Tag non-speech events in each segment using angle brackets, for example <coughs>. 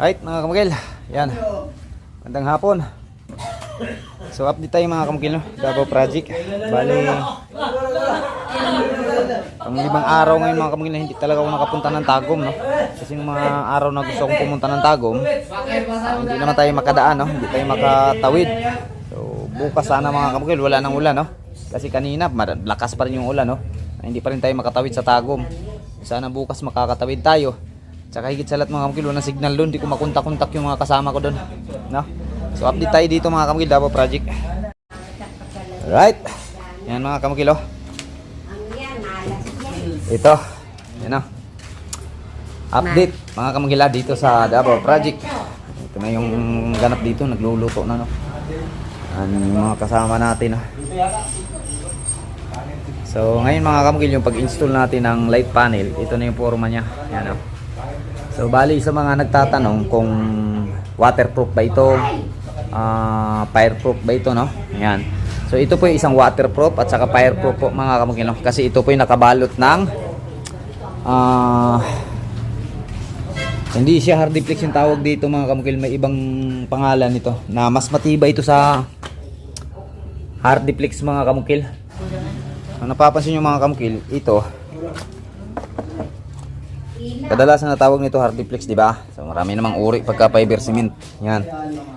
Right, mga kamukil. Yan. Magandang hapon. So, update tayo mga kamukil, no? Davao Project. Bali, pang limang araw ngayon mga kamukil na hindi talaga ako nakapunta ng Tagum, no? Kasi yung mga araw na gusto kong pumunta ng Tagum, ah, hindi naman tayo makadaan, no? Hindi tayo makatawid. So, bukas sana mga kamukil, wala nang ulan, no? Kasi kanina, lakas pa rin yung ulan, no? Hindi pa rin tayo makatawid sa Tagum. Sana bukas makakatawid tayo. Tsaka higit sa lahat mga kamukil, walang signal doon. Di ko makontak-kontak yung mga kasama ko doon. No? So update tayo dito mga kamukil, Davao Project. Alright. Yan mga kamukil, oh. Ito. Yan oh. Update mga kamukila dito sa Davao Project. Ito na yung ganap dito, nagluluto na no. Yan yung mga kasama natin ah. So ngayon mga kamukil yung pag-install natin ng light panel, ito na yung forma niya. Yan oh. So bali sa mga nagtatanong kung waterproof ba ito, ah, fireproof ba ito no? Yan. So ito po yung isang waterproof at saka fireproof po mga kamukil no? Kasi ito po yung nakabalot ng ah hindi siya hardiplex yung tawag dito mga kamukil. May ibang pangalan ito na mas matibay ito sa hardiplex mga kamukil. Ang napapansin nyo mga kamukil, ito Kadalasan natawag nito hardiplex, di ba? So marami namang uri pagka fiber cement. Yan.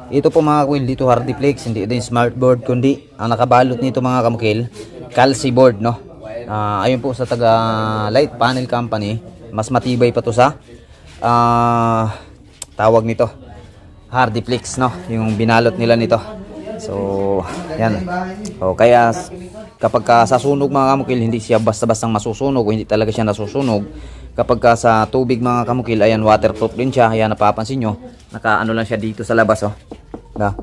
Ito po mga kamukil, dito hardiplex, hindi yung smart board kundi ang nakabalot nito mga kamukil, calci board, no? Ah, ayun po sa taga Light Panel Company, mas matibay pa to sa ah tawag nito hardiplex, no? Yung binalot nila nito. So, yan. So, kaya kapag ka sa sunog mga kamukil, hindi siya basta-bastang masusunog hindi talaga siya nasusunog. Kapag ka sa tubig mga kamukil, ayan, waterproof din siya. Ayan, napapansin nyo, nakaano lang siya dito sa labas, oh. Na,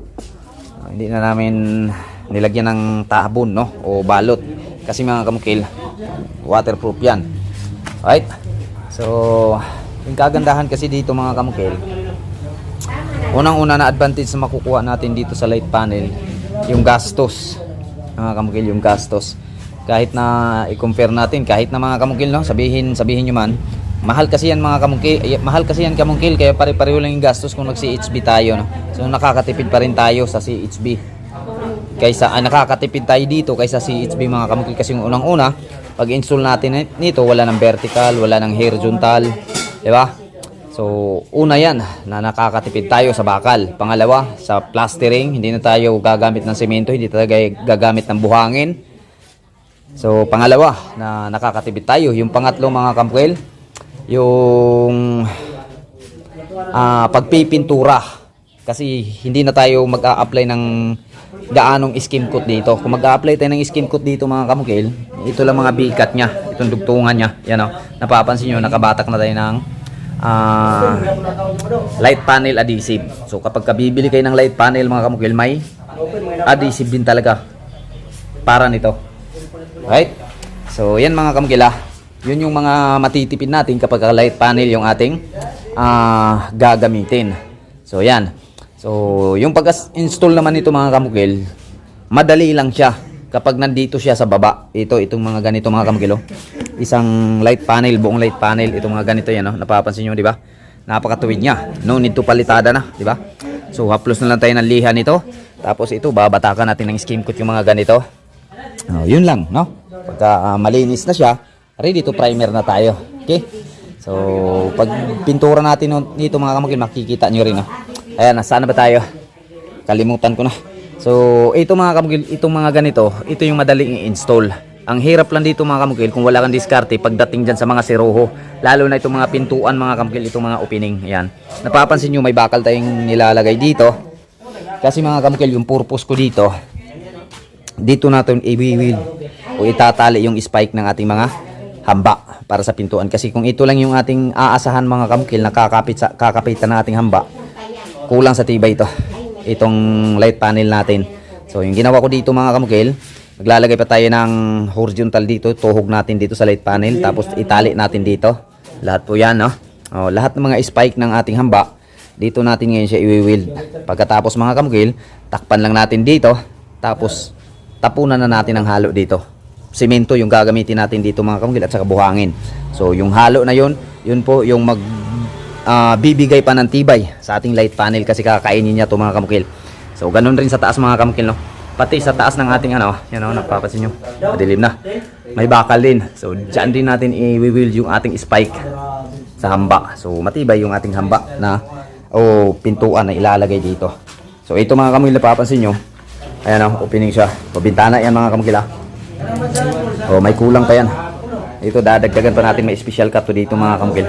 Ah, hindi na namin nilagyan ng tabon, no? O balot. Kasi mga kamukil, waterproof yan. Right? So, yung kagandahan kasi dito mga kamukil, Unang-una na advantage na makukuha natin dito sa light panel, yung gastos. Mga kamukil, yung gastos. Kahit na i-compare natin, kahit na mga kamukil, no, sabihin, sabihin nyo man, mahal kasi yan mga kamukil, eh, mahal kasi yan kamukil, kaya pare-pareho lang yung gastos kung nag-CHB tayo. No? So nakakatipid pa rin tayo sa CHB. Kaysa, ah, nakakatipid tayo dito kaysa CHB mga kamukil kasi yung unang-una, pag install natin nito, wala ng vertical, wala ng horizontal, di ba? So, una yan na nakakatipid tayo sa bakal. Pangalawa, sa plastering, hindi na tayo gagamit ng semento, hindi tayo gagamit ng buhangin. So, pangalawa na nakakatipid tayo. Yung pangatlo mga kampuel, yung ah, pagpipintura. Kasi hindi na tayo mag-a-apply ng gaanong skim coat dito. Kung mag-a-apply tayo ng skim coat dito mga kamukil, ito lang mga bikat niya, itong dugtungan niya. Yan o, napapansin nyo, nakabatak na tayo ng ah, light panel adhesive. So kapag kabibili kayo ng light panel mga kamukil, may adhesive din talaga para nito. Right? So yan mga kamukil ah. Yun yung mga matitipid natin kapag light panel yung ating ah, gagamitin. So yan. So yung pag-install naman nito mga kamukil, madali lang siya kapag nandito siya sa baba. Ito, itong mga ganito mga kamukil. oh. Isang light panel, buong light panel. Itong mga ganito yan, oh. napapansin nyo, di ba? Napakatuwid niya. No need to palitada na, di ba? So, haplos na lang tayo ng liha nito. Tapos ito, babatakan natin ng skim coat yung mga ganito. Oh, yun lang, no? Pagka ah, malinis na siya, ready to primer na tayo. Okay? So, pag pintura natin nito mga kamukil, makikita nyo rin, no? Ayan, nasaan na ba tayo? Kalimutan ko na. So, ito mga kamukil, itong mga ganito, ito yung madaling i-install. Ang hirap lang dito mga kamukil kung wala kang diskarte pagdating dyan sa mga siroho. Lalo na itong mga pintuan mga kamukil, itong mga opening. Ayan. Napapansin nyo may bakal tayong nilalagay dito. Kasi mga kamukil, yung purpose ko dito, dito natin i-wheel o itatali yung spike ng ating mga hamba para sa pintuan. Kasi kung ito lang yung ating aasahan mga kamukil na kakapit sa, kakapitan ng ating hamba, kulang sa tibay ito. Itong light panel natin. So yung ginawa ko dito mga kamukil, maglalagay pa tayo ng horizontal dito, tuhog natin dito sa light panel, tapos itali natin dito. Lahat po yan, no? Oh, lahat ng mga spike ng ating hamba, dito natin ngayon siya i-weld. Pagkatapos mga kamukil, takpan lang natin dito, tapos tapunan na natin ang halo dito. Semento yung gagamitin natin dito mga kamukil at saka buhangin. So yung halo na yun, yun po yung mag ah, bibigay pa ng tibay sa ating light panel kasi kakainin niya to mga kamukil. So ganun rin sa taas mga kamukil no. Pati sa taas ng ating ano, yan oh, napapansin nyo, madilim na. May bakal din. So diyan din natin i-wheel yung ating spike sa hamba. So matibay yung ating hamba na o pintuan na ilalagay dito. So ito mga kamukil napapansin nyo, ayan oh, opening siya. O bintana yan mga kamukil ah. Oh, may kulang pa yan. Ito dadagdagan pa natin may special cut to dito mga kamukil.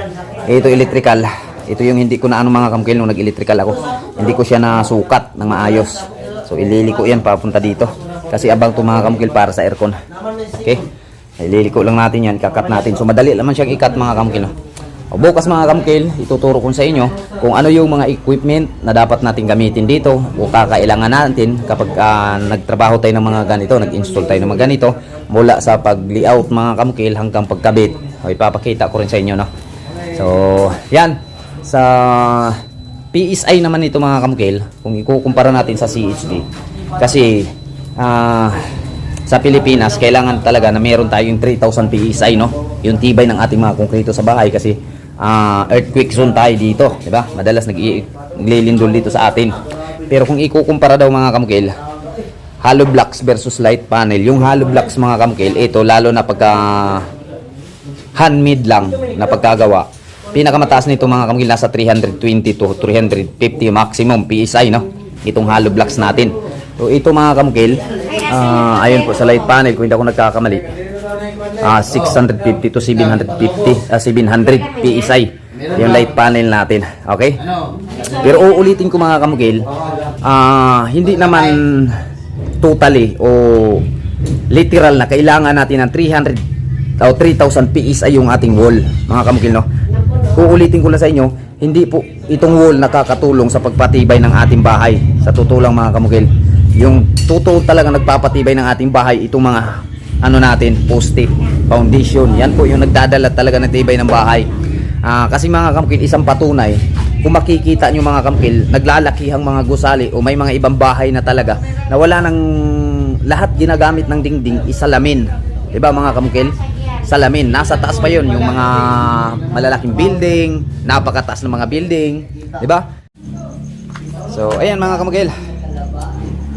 Ito electrical. Ito yung hindi ko na ano mga kamukil nung nag-electrical ako. Hindi ko siya nasukat ng maayos. So ililiko yan papunta dito. Kasi abang to mga kamukil para sa aircon. Okay? Ililiko lang natin yan, kakat natin. So madali naman siyang ikat mga kamukil. No? O bukas mga kamukil, ituturo ko sa inyo kung ano yung mga equipment na dapat natin gamitin dito o kakailangan natin kapag ah, nagtrabaho tayo ng mga ganito, nag-install tayo ng mga ganito mula sa pag-layout mga kamukil hanggang pagkabit. O ipapakita ko rin sa inyo no. So, yan sa PSI naman ito mga kamukil kung ikukumpara natin sa CHD. Kasi ah sa Pilipinas, kailangan talaga na meron tayong 3,000 PSI, no? Yung tibay ng ating mga konkrito sa bahay kasi ah, earthquake zone tayo dito, di ba? Madalas nag naglilindol dito sa atin. Pero kung ikukumpara daw mga kamukil, hollow blocks versus light panel, yung hollow blocks mga kamukil, ito lalo na pagka handmade lang na pagkagawa. Pinakamataas nito mga kamukil nasa 320 to 350 maximum PSI, no? Itong hollow blocks natin. So ito mga kamukil, ah, ayun po sa light panel kung hindi ako nagkakamali. Ah, 650 to 750, ah, 700 PSI yung light panel natin. Okay? Pero uulitin ko mga kamukil, ah, hindi naman totally o literal na kailangan natin ng 300 o 3,000 PSI yung ating wall, mga kamukil, no? Uulitin ko lang sa inyo, hindi po itong wall nakakatulong sa pagpatibay ng ating bahay. Sa totoo lang mga kamukil, yung totoo talaga nagpapatibay ng ating bahay, itong mga ano natin, poste, foundation. Yan po yung nagdadala talaga ng tibay ng bahay. Ah, kasi mga kamukil, isang patunay, kung makikita nyo mga kamukil, naglalakihang mga gusali o may mga ibang bahay na talaga na wala nang lahat ginagamit ng dingding isalamin. 'Di ba mga kamukil? Salamin. Nasa taas pa 'yon yung mga malalaking building, napakataas ng mga building, 'di ba? So, ayan mga kamukil.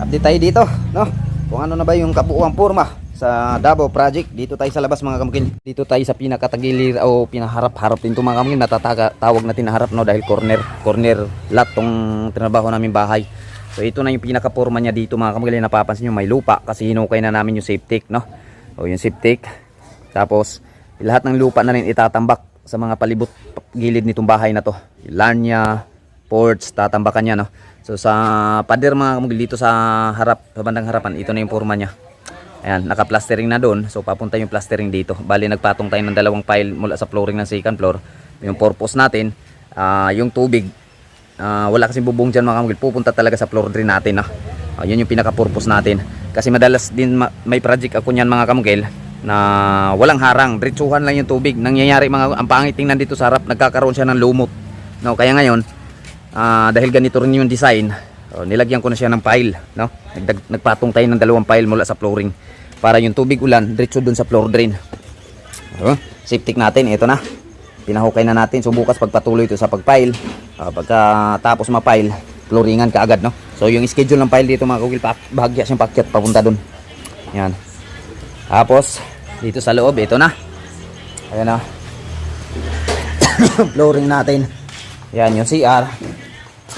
Update tayo dito, no? Kung ano na ba yung kabuuang forma sa Davao Project. Dito tayo sa labas mga kamukil. Dito tayo sa pinakatagilir o pinaharap-harap din to mga kamukil. Natatawag natin na harap no dahil corner. Corner lot tong trinabaho namin bahay. So ito na yung pinaka-forma niya dito mga kamukil. Napapansin nyo may lupa kasi hinukay na namin yung septic no. O yung septic. Tapos lahat ng lupa na rin itatambak sa mga palibot gilid nitong bahay na to. Yung Lanya, ports, tatambakan niya no. So sa pader mga kamukil dito sa harap, sa bandang harapan, ito na yung forma niya. Ayan, naka-plastering na doon. So papunta yung plastering dito. Bali nagpatong tayo ng dalawang pile mula sa flooring ng second floor. Yung purpose natin, ah, yung tubig, ah, wala kasing bubong dyan mga kamukil. Pupunta talaga sa floor drain natin. Ah. Ah, yun yung pinaka-purpose natin. Kasi madalas din ma- may project ako niyan mga kamukil na walang harang, diretsuhan lang yung tubig. Nangyayari mga ang pangit tingnan dito sa harap, nagkakaroon siya ng lumot. No, kaya ngayon, ah, dahil ganito rin yung design, oh, nilagyan ko na siya ng pile, no? Nagdag, nagpatong tayo ng dalawang pile mula sa flooring para yung tubig ulan diretso dun sa floor drain. Oh, septic natin, ito na. Pinahukay na natin. So bukas pagpatuloy ito sa pagpile, uh, pagka tapos mapile, flooringan ka agad, no? So yung schedule ng pile dito mga kugil, bahagya siyang pakyat papunta dun. Yan. Tapos dito sa loob, ito na. Ayan na. <coughs> flooring natin. Yan yung CR.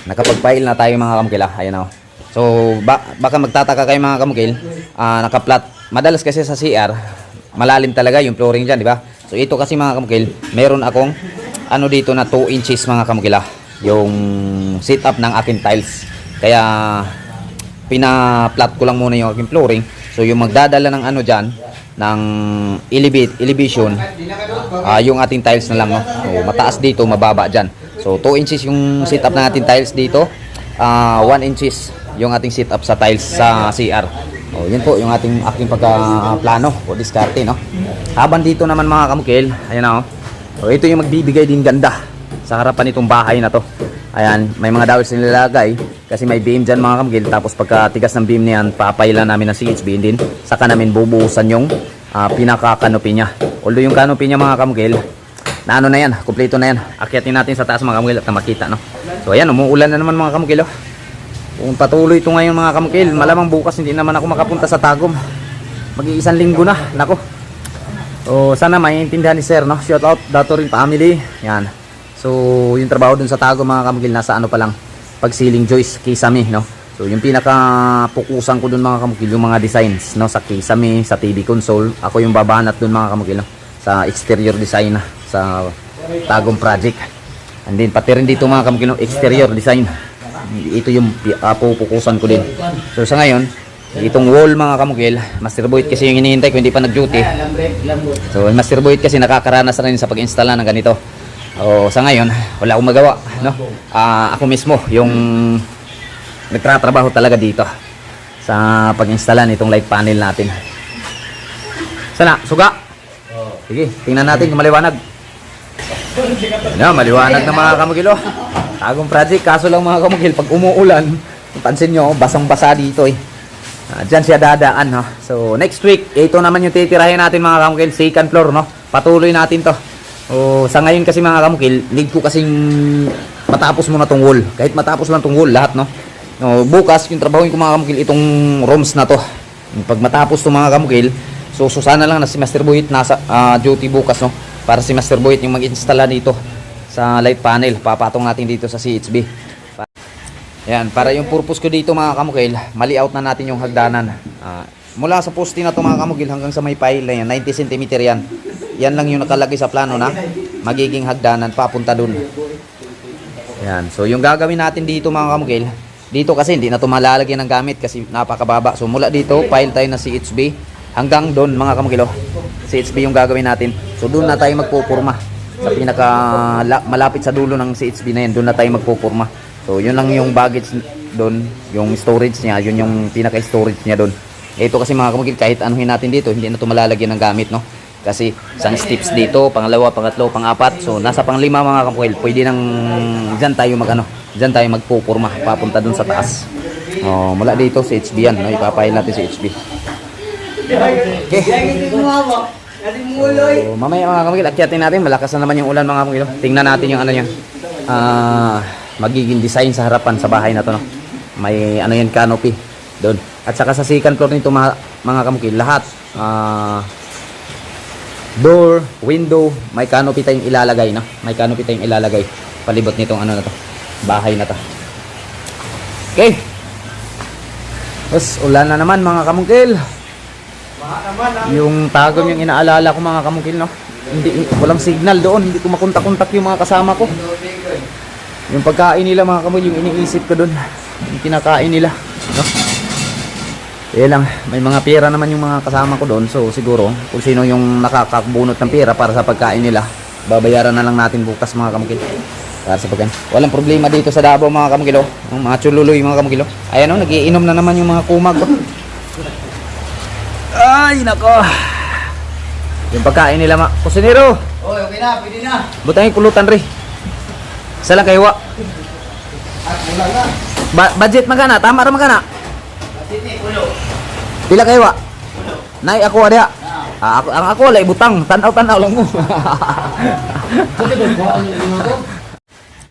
Nakapag-file na tayo mga kamukila. Ayan o. So, ba- baka magtataka kayo mga kamukil. ah naka-flat. Madalas kasi sa CR, malalim talaga yung flooring dyan, di ba? So, ito kasi mga kamukil, meron akong ano dito na 2 inches mga kamukila. Yung setup ng akin tiles. Kaya, pina-flat ko lang muna yung aking flooring. So, yung magdadala ng ano dyan, ng elevate, elevation, ah yung ating tiles na lang, no? So, mataas dito, mababa dyan. So, 2 inches yung setup ng ating tiles dito. Ah 1 inches yung ating setup sa tiles sa CR. Oh, yun po yung ating aking pagka-plano o diskarte, no? Habang dito naman mga kamukil, ayan na, oh. So, ito yung magbibigay din ganda sa harapan nitong bahay na to. Ayan, may mga dowels nilalagay kasi may beam dyan mga kamukil. Tapos pagka tigas ng beam niyan, papailan namin ng CHB din. Saka namin bubuhusan yung ah, pinaka-canopy niya. Although yung canopy niya mga kamukil, na ano na yan, kumpleto na yan. Akyatin natin sa taas mga kamukil at makita, no? So ayan, umuulan na naman mga kamukil, oh. Kung patuloy ito ngayon mga kamukil, malamang bukas hindi naman ako makapunta sa Tagum. Mag-iisang linggo na, nako. So sana maintindihan ni Sir, no? Shout out Dato rin family. Yan. So yung trabaho dun sa Tagum mga kamukil, nasa ano pa lang, pagsiling Joyce, Kisame, no? So yung pinaka pukusan ko dun mga kamukil, yung mga designs, no? Sa Kisame, sa TV console. Ako yung babanat dun mga kamukil, no? Sa exterior design, na, sa Tagum project. And then pati rin dito mga kamukil, no? exterior design. Ito yung uh, pupukusan ko din. So sa ngayon, itong wall mga kamukil, Master Boyd kasi yung hinihintay ko hindi pa nag-duty. So Master Boyd kasi nakakaranas na rin sa pag-installa ng ganito. O sa ngayon, wala akong magawa, no? Ah, ako mismo yung nagtatrabaho talaga dito sa pag-installa nitong light panel natin. Sana, suga. Sige, tingnan natin kung maliwanag. Yan, maliwanag na mga kamugil oh. Tagong project, kaso lang mga kamugil, pag umuulan, pansin nyo, basang-basa dito eh. Ah, Diyan siya dadaan, no? So, next week, ito naman yung titirahin natin mga kamukil, second floor, no? Patuloy natin to. O, sa ngayon kasi mga kamukil, need ko kasing matapos muna tong wall. Kahit matapos lang tong wall, lahat, no? No, bukas, yung trabahoin ko mga kamukil, itong rooms na to. Pag matapos to mga kamukil, so, so sana lang na si Master Boyit nasa ah, duty bukas, no? Para si Master Boyit yung mag-installa dito sa light panel. Papatong natin dito sa CHB. Yan, para yung purpose ko dito mga kamukil, mali out na natin yung hagdanan. Ah, mula sa poste na to mga kamukil hanggang sa may pile na yan, 90 cm yan. Yan lang yung nakalagay sa plano na magiging hagdanan papunta dun. Yan, so yung gagawin natin dito mga kamukil, dito kasi hindi na to malalagyan ng gamit kasi napakababa. So mula dito, pile tayo na CHB hanggang doon mga kamukil. oh. CHB yung gagawin natin. So doon na tayo magpupurma. Sa pinaka la- malapit sa dulo ng CHB na yan, doon na tayo magpupurma. So, yun lang yung baggage doon, yung storage niya, yun yung pinaka-storage niya doon. Ito kasi mga kamukil, kahit anuhin natin dito, hindi na ito malalagyan ng gamit, no? Kasi isang steps dito, pangalawa, pangatlo, pangapat. So, nasa panglima mga kamukil, pwede nang dyan tayo mag ano, dyan tayo magpupurma, papunta doon sa taas. Oh, mula dito sa HB yan, no? Ipapahin natin sa HB. Okay. So, mamaya mga kamukil, akyatin natin. Malakas na naman yung ulan mga kamukil. Tingnan natin yung ano niya. Ah, magiging design sa harapan sa bahay na to. No? May ano yan, canopy. Doon. At saka sa second floor nito mga, mga kamukil, lahat. Ah, door, window, may canopy tayong ilalagay. No? May canopy tayong ilalagay. Palibot nitong ano na to. Bahay na to. Okay. Tapos ulan na naman mga kamukil. Yung tagom yung inaalala ko mga kamukil, no? Hindi, walang signal doon. Hindi ko makontak-kontak yung mga kasama ko. Yung pagkain nila mga kamukil, yung iniisip ko doon. Yung kinakain nila, no? Kaya lang, may mga pera naman yung mga kasama ko doon. So siguro, kung sino yung nakakabunot ng pera para sa pagkain nila, babayaran na lang natin bukas mga kamukil. Para sa pagkain. Walang problema dito sa Davao mga kamukil, oh. Mga chululoy mga kamukil, oh. Ayan oh, nagiinom na naman yung mga kumag, oh. Ay, nako. Yung pagkain nila, ma. Kusinero, Oh, okay na, pwede na. butang yung pulutan, re. Isa lang kayo, wa. At wala na. Ba- budget magana, tama ra magana. Sini, ulo. Pila kayo, wa? Nay, ako, ada. Ah, ako, ang ako, wala, butang. Tanaw-tanaw lang mo.